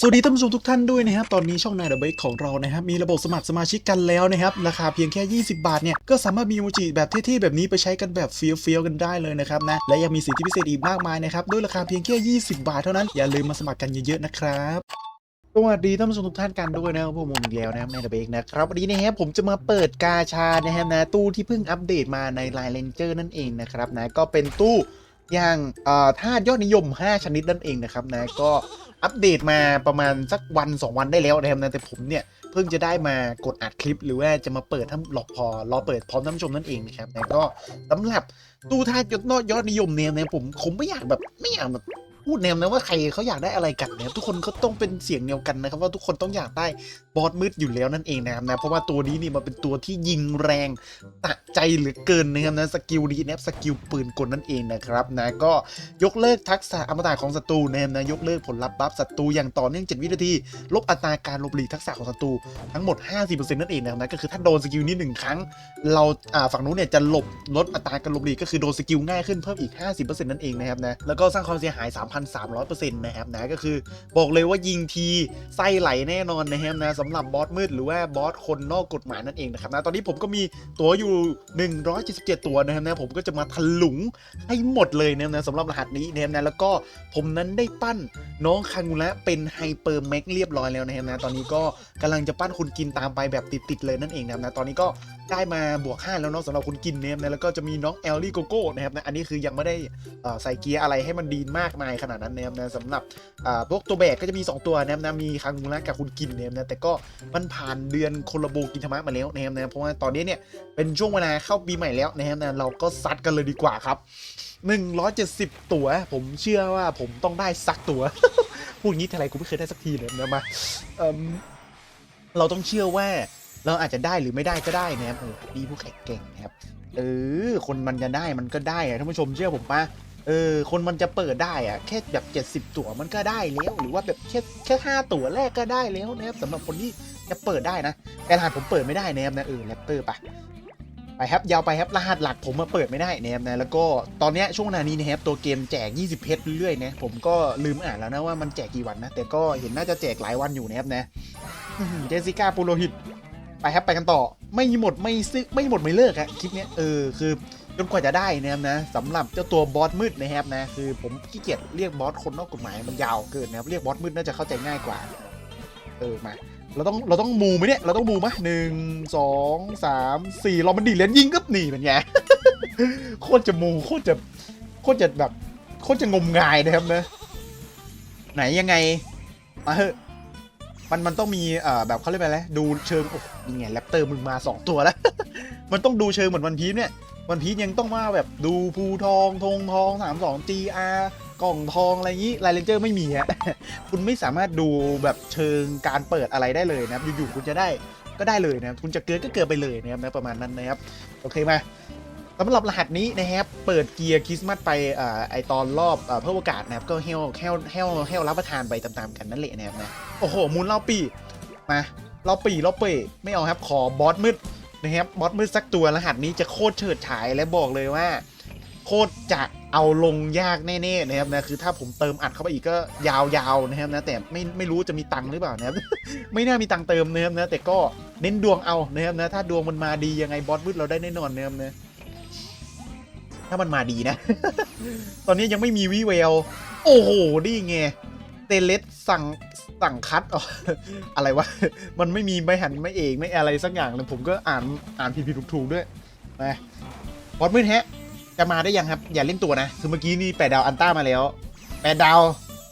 สวัสดีท่านผู้ชมทุกท่านด้วยนะครับ ตอนนี้ช่องนายเดอะเบกของเรานะครับ มีระบบสมัครสมาชิกกันแล้วนะครับ ราคาเพียงแค่ 20 บาทเนี่ย ก็สามารถมีโมจิแบบเท่ๆ แบบนี้ไปใช้กันแบบเฟี้ยวๆ กันได้เลยนะครับนะ และยังมีสิทธิพิเศษอีกมากมายนะครับ ด้วยราคาเพียงแค่ 20 บาทเท่านั้น อย่าลืมมาสมัครกันเยอะๆ นะครับสวัสดีท่านผู้ชมทุกท่านกันด้วยนะครับผมอีกแล้วนะครับในเดอะเบกนะครับวันนี้นะครับผมจะมาเปิดกาชานะครับนะตู้ที่เพิ่งอัปเดตมาในไลน์เลนเจอร์นั่นเองนะครับนะก็เป็นตู้ อย่างเอ่อธาตุยอดนิยม 5 ชนิดนั่นเองนะครับนะก็อัปเดตมาประมาณสักวัน 2 วันได้แล้วนะครับนะแต่ผมเนี่ยเพิ่งจะได้มากดอัดคลิปหรือว่าจะมาเปิดทั้งหลอกพอรอเปิดพร้อมท่านผู้ชมนั่นเองนะครับนะก็สำหรับตู้ธาตุยอดยอดนิยมเนี่ยนะผมผมไม่อยากแบบไม่อยากแบบ พูดแนวนะว่าใครเขาอยากได้อะไรกันนะครับทุกคนเขาต้องเป็นเสียงเดียวกันนะครับว่าทุกคนต้องอยากได้บอสมืดอยู่แล้วนั่นเองนะครับนะเพราะว่าตัวนี้นี่มันเป็นตัวที่ยิงแรงตะใจเหลือเกินนะครับนะสกิลดีนะครับสกิลปืนกลนั่นเองนะครับนะก็ยกเลิกทักษะอมตะของศัตรูนะครับนะยกเลิกผลลัพธ์บัฟศัตรูอย่างต่อเนื่อง7วินาทีลบอัตราการลบหลีกทักษะของศัตรูทั้งหมด 50%นั่นเองนะครับนะก็คือถ้าโดนสกิลนี้หนึ่งครั้ง เราอ่าฝั่งนู้นเนี่ยจะหลบลดอัตราการลบหลีกก็คือโดนสกิลง่ายขึ้นเพิ่มอีก 50%นั่นเองนะครับนะแล้วก็สร้างความเสียหาย3,300%นะครับนะก็คือบอกเลยว่ายิงทีไส้ไหลแน่นอนนะครับนะสำหรับบอสมืดหรือว่าบอสคนนอกกฎหมายนั่นเองนะครับนะตอนนี้ผมก็มีตัวอยู่ 177 ตัวนะครับนะผมก็จะมาถลุงให้หมดเลยนะครับนะสำหรับรหัสนี้นะครับนะแล้วก็ผมนั้นได้ปั้นน้องคางูระเป็นไฮเปอร์แม็กเรียบร้อยแล้วนะครับนะตอนนี้ก็กำลังจะปั้นคุณกินตามไปแบบติดๆเลยนั่นเองนะครับนะตอนนี้ก็ได้มาบวก 5 แล้วเนาะสำหรับคุณกินเนี่ยนะแล้วก็จะมีน้องแอลลี่โกโก้นะครับนะอันนี้คือยังไม่ได้ใส่เกียร์อะไรให้มันดีมากมายขนาดนั้นนะครับนะสำหรับพวกตัวแบกก็จะมี 2 ตัวนะครับนะมีคังมูระกับคุณกินเนี่ยนะแต่ก็มันผ่านเดือนโคลโบกินธรรมะมาแล้วนะครับนะเพราะว่าตอนนี้เนี่ยเป็นช่วงเวลาเข้าปีใหม่แล้วนะครับนะเราก็ซัดกันเลยดีกว่าครับ 170 ตัว ผมเชื่อว่าผมต้องได้สักตัวพูดงี้ทีไรกูไม่เคยได้สักทีเลยนะมาเเราต้องเชื่อว่าเราอาจจะได้หรือไม่ได้ก็ได้นะครับดีผู้แข่งเก่งนะครับเออคนมันจะได้มันก็ได้ท่านผู้ชมเชื่อผมปะ เออ คนมันจะเปิดได้อะแค่แบบ 70 ตั๋วมันก็ได้แล้วหรือว่าแบบแค่แค่ห้าตั๋วแรกก็ได้แล้วนะครับสำหรับคนที่จะเปิดได้นะ แต่รหัสผมเปิดไม่ได้นะครับนะเออแรปเตอร์ปะไปครับยาวไปครับรหัสหลักผมมาเปิดไม่ได้นะครับนะแล้วก็ตอนนี้ช่วงนานี้นะครับตัวเกมแจก 20 เพชรเรื่อยๆนะผมก็ลืมอ่านแล้วนะว่ามันแจกกี่วันนะ แต่ก็เห็นน่าจะแจกหลายวันอยู่นะครับนะเจสสิก้าปูโรหิตไปครับไปกันต่อไม่หมดไม่ซื้อไม่หมดไม่เลิกครับคลิปเนี้ยเออคือ จนกว่าจะได้นะครับนะสำหรับเจ้าตัวบอสมืดนะครับนะคือผมขี้เกียจเรียกบอสคนนอกกฎหมายมันยาวเกินนะครับเรียกบอสมืดน่าจะเข้าใจง่ายกว่า เออมาเราต้องเราต้องมูไหมเนี่ยเราต้องมูไหมหนึ่งสองสามสี่เรามันดีเลนยิงก็หนีเป็นไงโคตรจะมูโคตรจะโคตรจะแบบโคตรจะงมงายนะครับนะไหนยังไงมาเถอะมันมันต้องมีเอ่อแบบเขาเรียกว่าอะไรดูเชิงโอ้โหนี่ไงแรปเตอร์มึงมา2ตัวแล้ว มันต้องดูเชิงเหมือนวันพีชเนี่ย วันพีชยังต้องมาแบบดูภูทองธงทองสามสอง GR กล่องทองอะไรอย่างนี้ไลเลนเจอร์ไม่มีฮะคุณไม่สามารถดูแบบเชิงการเปิดอะไรได้เลยนะครับอยู่ๆคุณจะได้ก็ได้เลยนะครับคุณจะเกินก็เกินไปเลยนะครับนะประมาณนั้นนะครับโอเคมาสำหรับรหัสนี้นะครับเปิดเกียร์คริสต์มาสไปอ่าไอตอนรอบเพิ่มโอกาสนะครับก็เฮลเฮลเฮลเฮลรับประทานไปตามๆกันนั่นแหละนะครับนะโอ้โหมูลเล่าปีมาเล่าปีเล่าเป้ไม่เอาครับขอบอสมืด นะครับบอสมืดสักตัวรหัสนี้จะโคตรเฉิดฉายและบอกเลยว่า โคตรจะเอาลงยากแน่ๆนะครับนะคือถ้าผมเติมอัดเข้าไปอีกก็ยาวๆนะครับนะแต่ไม่ไม่รู้จะมีตังค์หรือเปล่านะครับไม่น่ามีตังค์เติมนะครับนะแต่ก็เน้นดวงเอานะครับนะถ้าดวงมันมาดียังไงบอสมืดเราได้แน่นอนนะครับนะถ้ามันมาดีนะ ตอนนี้ยังไม่มีวิเวล โอ้โห นี่ไง เตเลสสั่งสั่งคัดอ๋ออะไรวะ มันไม่มีไม่หันไม่เอกไม่อะไรสักอย่างเลยผมก็อ่านอ่านผิดผิดถูกๆด้วยมาบอสมืดแฮะ จะมาได้ยังครับ อย่าเล่นตัวนะ คือเมื่อกี้นี่แปดดาวอันต้ามาแล้วแปดดาว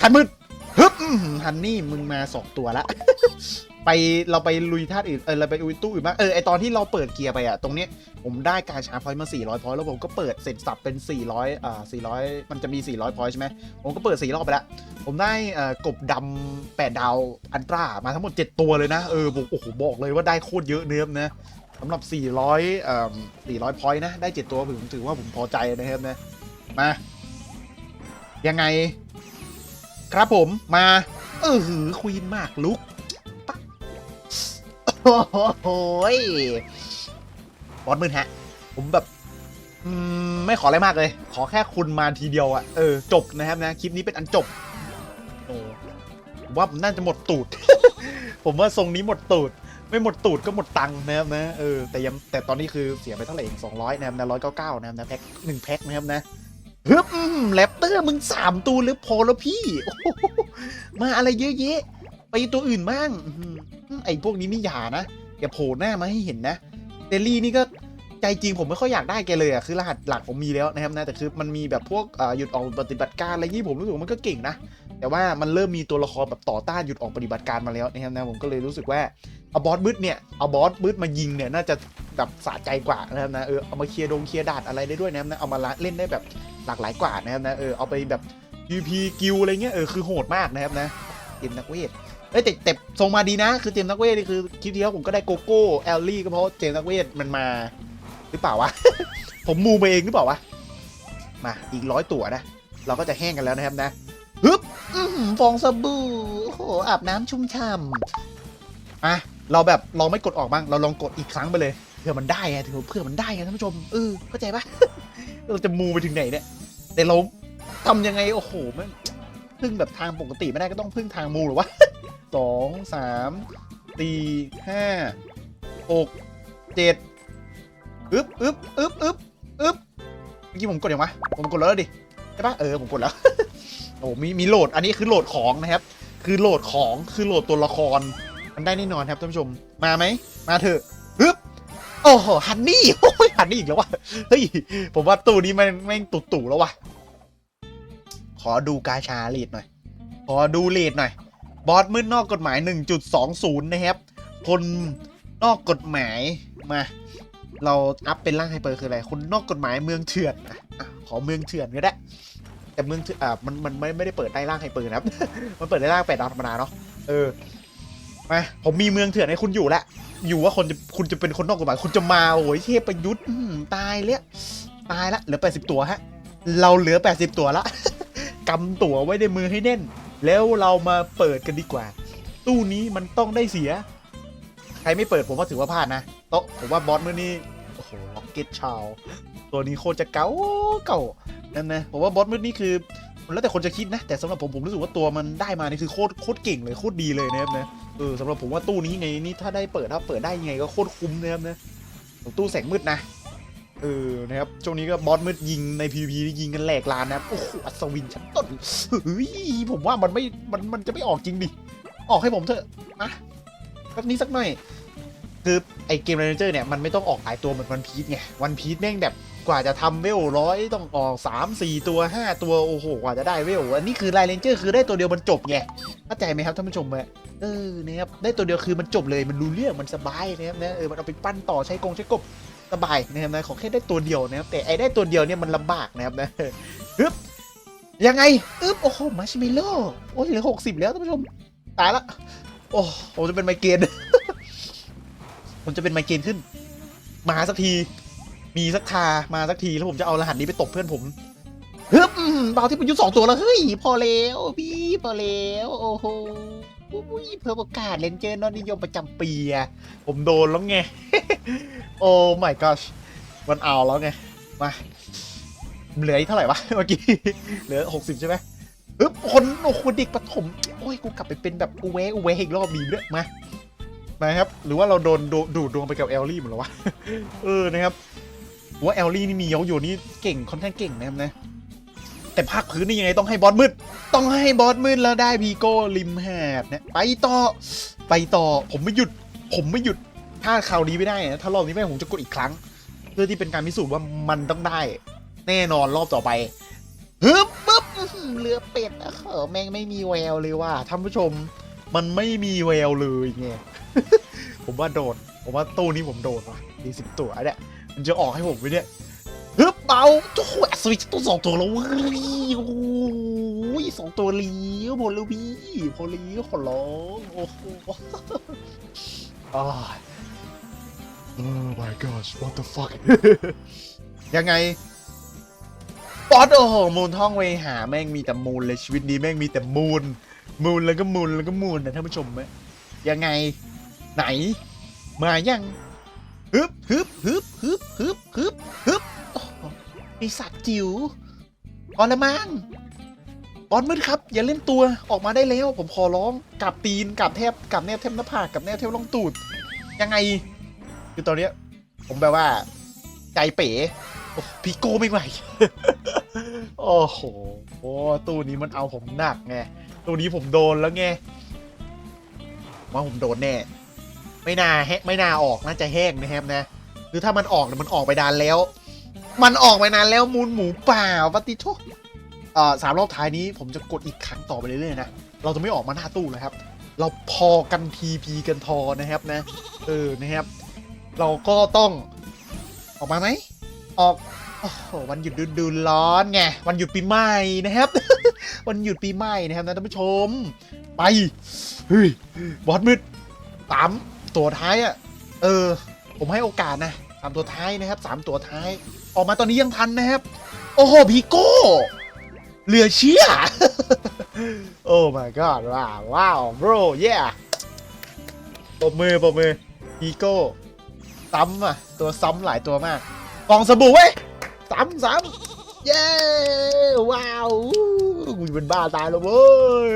คันมืด ฮันนี่มึงมาสองตัวละ ไปเราไปลุยท่าอื่นเออเราไปลุยตู้อื่นบ้างเออไอตอนที่เราเปิดเกียร์ไปอะตรงเนี้ยผมได้การชาร์จพอยต์มา 400พอยต์แล้วผมก็เปิดเสร็จสับเป็น 400อ่า400 มันจะมี 400พอยต์ใช่ไหมผมก็เปิด 4 รอบไปแล้วผมได้เอ่อกบดำแปดดาวอันตรามาทั้งหมด 7 ตัวเลยนะเออผมโอ้โหบอกเลยว่าได้โคตรเยอะเนื้อนะสำหรับ 400เอ่อ400พอยต์นะได้ 7 ตัวผมถือว่าผมพอใจนะครับนะมายังไง ครับผมมา เออหือควีนมากลุกปั๊บโอ้โหบอสมืนฮะ ผมแบบอืมไม่ขออะไรมากเลย ขอแค่คุณมาทีเดียวอะเออจบนะครับนะ คลิปนี้เป็นอันจบโอ้ว่ามันน่าจะหมดตูด ผมว่าทรงนี้หมดตูด ไม่หมดตูดก็หมดตังค์นะครับนะเออแต่ยังแต่ตอนนี้คือเสียไปเท่าไหร่เองสองร้อยนะครับนะร้อยเก้าเก้านะครับนะแพ็คหนึ่งแพ็คนะครับนะ ฮึบแรปเตอร์มึงสามตัวหรือพอแล้วพี่ มาอะไรเยอะแยะ ไปตัวอื่นบ้างไอ้พวกนี้นี่อย่านะ อย่าโผล่หน้ามาให้เห็นนะเดลี่นี่ก็ใจจริงผมไม่ค่อยอยากได้แกเลยอะคือรหัสหลักผมมีแล้วนะครับนะแต่คือมันมีแบบพวกหยุดออกปฏิบัติการอะไรที่ผมรู้สึกมันก็เก่งนะ แต่ว่ามันเริ่มมีตัวละครแบบต่อต้านหยุดออกปฏิบัติการมาแล้วนะครับนะผมก็เลยรู้สึกว่าเอาบอสบึ้ดเนี่ยเอาบอสบึ้ดมายิงเนี่ยน่าจะแบบสะใจกว่านะครับนะเออเอามาเคลียร์ดงเคลียร์ดานอะไรได้ด้วยนะครับนะเอามาเล่นได้แบบ หลากหลายกว่านะครับนะเออเอาไปแบบ PVP กิลอะไรเงี้ยเออคือโหดมากนะครับนะเตรีมนักเวทเอ้ยแต่แต่ทรงมาดีนะ คือเตรียมนักเวทนี่คือคลิปที่แล้วผมก็ได้โกโก้แอลลี่ก็เพราะเจมส์นักเวทมันมาหรือเปล่าวะ ผมมูไปเองหรือเปล่าวะ มาอีกร้อยตัวนะ เราก็จะแห้งกันแล้วนะครับนะฮึบฟองสบู่โอ้โหอาบน้ำชุ่มฉ่ำอะเราแบบเราไม่กดออกบ้าง เราลองกดอีกครั้งไปเลยเผื่อมันได้ไงเผื่อมันได้ไงท่านผู้ชมเออเข้าใจปะเราจะมูไปถึงไหนเนี่ย แต่เราทำยังไง โอ้โหมันพึ่งแบบทางปกติไม่ได้ก็ต้องพึ่งทางมูหรอวะสองสามสี่ห้าหกเจ็ดอึ๊บอึ๊บอึ๊บอึ๊บอึ๊บเมื่อกี้ผมกดยังวะผมกดแล้วดิใช่ปะเออผมกดแล้วโอ้มีมีโหลดอันนี้คือโหลดของนะครับ คือโหลดของคือโหลดตัวละคร มันได้แน่นอนครับท่านผู้ชมมาไหมมาเถอะฮึบโอ้โหฮันนี่โอ้ยฮันนี่อีกแล้ววะเฮ้ยผมว่าตู้นี้มันแม่งตุ่ตู่แล้ววะ ขอดูกาชาเลดหน่อย ขอดูเลดหน่อย บอสมืดนอกกฎหมาย 1.20 นะครับ คนนอกกฎหมายมา เราอัพเป็นร่างไฮเปอร์คืออะไร คนนอกกฎหมายเมืองเถื่อนอะขอเมืองเถื่อนก็ได้ แต่เมืองเถื่อนอ่ามันมันไม่ไม่ได้เปิดได้ร่างไฮเปอร์นะครับ มันเปิดได้ร่างแปดดาวธรรมดาเนาะ เออ มาผมมีเมืองเถื่อนให้คุณอยู่ล้วอยู่ว่าคนจะคุณจะเป็นคนนอกกฎหมายคุณจะมาโอ้ยเทพประยุทธ์ตายเลยตายละเหลือ 80 ตัวฮะ เราเหลือ 80 ตัวละ กำตั๋วไว้ในมือให้แน่น แล้วเรามาเปิดกันดีกว่า ตู้นี้มันต้องได้เสีย ใครไม่เปิดผมว่าถือว่าพลาดนะโต๊ะผมว่าบอสมือนี้โอ้โหล็อกเก็ตชาวตัวนี้โคตรจะเก่าเก่านั่นนะผมว่าบอสมืดนี่คือแล้วแต่คนจะคิดนะ แต่สำหรับผมผมรู้สึกว่าตัวมันได้มานี่คือโคตรโคตรเก่งเลยโคตรดีเลยนะครับนะเออสำหรับผมว่าตู้นี้ไงนี่ถ้าได้เปิดถ้าเปิดได้ยังไงก็โคตรคุ้มนะครับนะตู้แสงมืดนะ เออนะครับช่วงนี้ก็บอสมืดยิงใน PVP นี่ยิงกันแหลกลานนะครับโอ้โหอัศวินชั้นต้นเฮ้ยผมว่ามันไม่มันมันจะไม่ออกจริงดิ ออกให้ผมเถอะนะสักนี้สักหน่อย คือไอเกมเรนเจอร์เนี่ย มันไม่ต้องออกหลายตัวเหมือนวันพีชไงวันพีชแม่งแบบกว่าจะทำเวลร้อยต้องออก 3 4 ตัว 5 ตัว โอ้โห กว่าจะได้เวลอันนี้คือไลเรนเจอร์คือได้ตัวเดียวมันจบไงเข้าใจไหมครับท่านผู้ชมเออนะครับได้ตัวเดียวคือมันจบเลยมันรู้เรื่องมันสบายนะครับนะเออมันเอาไปปั้นต่อใช้กงใช้กบ สบายนะครับนะขอแค่ได้ตัวเดียวนะครับแต่ไอ้ได้ตัวเดียวเนี่ยมันลำบากนะครับนะฮึบยังไงอึ๊บโอ้โหมาชเมลโลโอ้ยเหลือหกสิบแล้วท่านผู้ชมตายละโอ้ผมจะเป็นไมเกรนผมจะเป็นไมเกรนขึ้น มาสักที มีสักทามาสักทีแล้วผมจะเอารหัสนี้ไปตบเพื่อนผมฮึบเบาที่ประยุทธ์สองตัวแล้วเฮ้ยพอแล้วพี่พอแล้วโอ้โห อุ้ยเพิ่มโอกาสเลนเจอร์นอตนิยมประจำปีอะผมโดนแล้วไง โอ้ my gosh มันเอาแล้วไง มา เหลืออีกเท่าไหร่วะเมื่อกี้ เหลือหกสิบใช่ไหมฮึบคนโอ้โหเด็กประถม โอ้ย กูกลับไปเป็นแบบอูเวอูเวอีกรอบดีด้วยมานะครับ หรือว่าเราโดนดูดูดดวงไปกับแอลลี่หมดแล้ววะ เออ นะครับว่าแอลลี่นี่มีเยาอยู่นี่เก่งค่อนข้างเก่งนะครับนะ แต่ภาคพื้นนี่ยังไงต้องให้บอสมืด ต้องให้บอสมืดแล้วได้พีโก้ริมหาดนะไปต่อไปต่อผมไม่หยุด ผมไม่หยุดถ้าคราวนี้ไม่ได้นะถ้ารอบนี้ไม่ผมจะกดอีกครั้ง เพื่อที่เป็นการพิสูจน์ว่ามันต้องได้ แน่นอนรอบต่อไปฮึบปึ๊บเรือเป็ดอะเขอแม่งไม่มีแววเลยว่ะท่านผู้ชมมันไม่มีแววเลยไงผมว่าโดนผมว่าตู้นี้ผมโดนว่ะมีสิบตัวเนี่ยมันจะออกให้ผมไหมเนี่ย เบาโอ้โหอัศวินตัวสองตัวแล้วเว้ยโอ้ยสองตัวเลี้ยวหมดแล้วพี่พอเลี้ยวขอร้องโอ้โหอ้า Oh my gosh what the fuck ยังไงป๊อดโอ้โหมูลท่องเวหาแม่งมีแต่มูลเลยชีวิตนี้แม่งมีแต่มูล มูลแล้วก็มูลแล้วก็มูลนะท่านผู้ชมไหมยังไง ไหน มายังฮึบฮึบฮึบฮึบฮึบฮึบฮึบ โอ้โหไอสัตว์จิ๋วพอละมั้งบอสมืดครับ อย่าเล่นตัวออกมาได้แล้ว ผมขอร้องกับตีนกับแทบกับแนบเทบหน้าผากกับแนบเทบลองตูด ยังไง คือตอนเนี้ย ผมแบบว่า ใจเป๋พี่โก้ไม่ไหวโอ้โหโอ้ตู้นี้มันเอาผมหนักไงตู้นี้ผมโดนแล้วไงว่าผมโดนแน่ ไม่น่าแฮะไม่น่าออกน่าจะแห้งนะครับนะคือถ้ามันออกเนี่ยมันออกไปนานแล้ว มันออกไปนานแล้วมูลหมูเปล่าปฏิโทเอ่อสามรอบท้ายนี้ผมจะกดอีกครั้งต่อไปเรื่อยๆนะ เราจะไม่ออกมาหน้าตู้แล้วครับ เราพอกันทีพีกันทอนะครับนะ เออ นะครับ เราก็ต้องออกมาไหม ออกโอ้โหวันหยุดดูๆร้อนไง วันหยุดปีใหม่นะครับ วันหยุดปีใหม่นะครับนะท่านผู้ชม ไป เฮ้ย บอสมืดสามตัวท้ายอะ่ะ เออ ผมให้โอกาสนะสามตัวท้ายนะครับสามตัวท้าย ออกมาตอนนี้ยังทันนะครับ โอ้โหพีโก้เหลือเชื่อ โอ้ my god ว้าวว้าว bro yeah ปรบมือปรบมือพีโก้ซ้ำอะ ตัวซ้ำหลายตัวมากกองสบู่เว้ยซ้ำซ้ำเย้ ว้าวกูเป็นบ้าตายแล้วเว้ย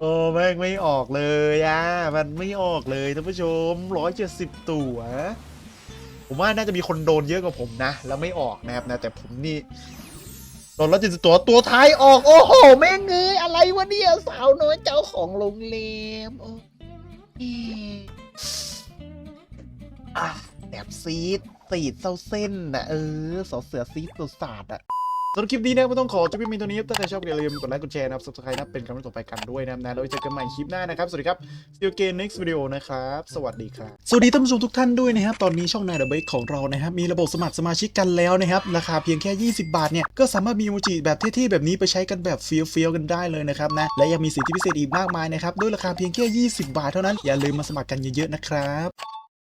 โอ้แม่งไม่ออกเลยอะ มันไม่ออกเลยท่านผู้ชมร้อยเจ็ดสิบตัว ผมว่าน่าจะมีคนโดนเยอะกว่าผมนะ แล้วไม่ออกนะครับนะแต่ผมนี่โดนร้วจิตตัวตัวท้ายออก โอ้โห แม่งเงยอะไรวะเนี่ยสาวน้อยเจ้าของโรงแรมโอ้ยอะแบบซีดซีดเส้าเส้นนะเออสอเสือซีดตัวศาสตร์อะ สำหรับคลิปนี้นะไม่ต้องขอจบเพียงเท่านี้ถ้าใครชอบอย่าลืมกดไลค์กดแชร์นะครับ subscribe นะเป็นกำลังใจต่อไปกันด้วยนะนะแล้วไว้เจอกันใหม่คลิปหน้านะครับ สวัสดีครับ see you again next video นะครับ สวัสดีครับ สวัสดีท่านผู้ชมทุกท่านด้วยนะครับตอนนี้ช่องนายเดอะเบของเรานะครับมีระบบสมัครสมาชิกกันแล้วนะครับราคาเพียงแค่ 20 บาทเนี่ยก็สามารถมีโมจิแบบเท่ๆแบบนี้ไปใช้กันแบบเฟี้ยวๆกันได้เลยนะครับนะและยังมีสิทธิพิเศษอีกมากมายนะครับด้วยราคาเพียงแค่ 20 บาทเท่านั้นอย่าลืมมาสมัครกันเยอะๆนะครับ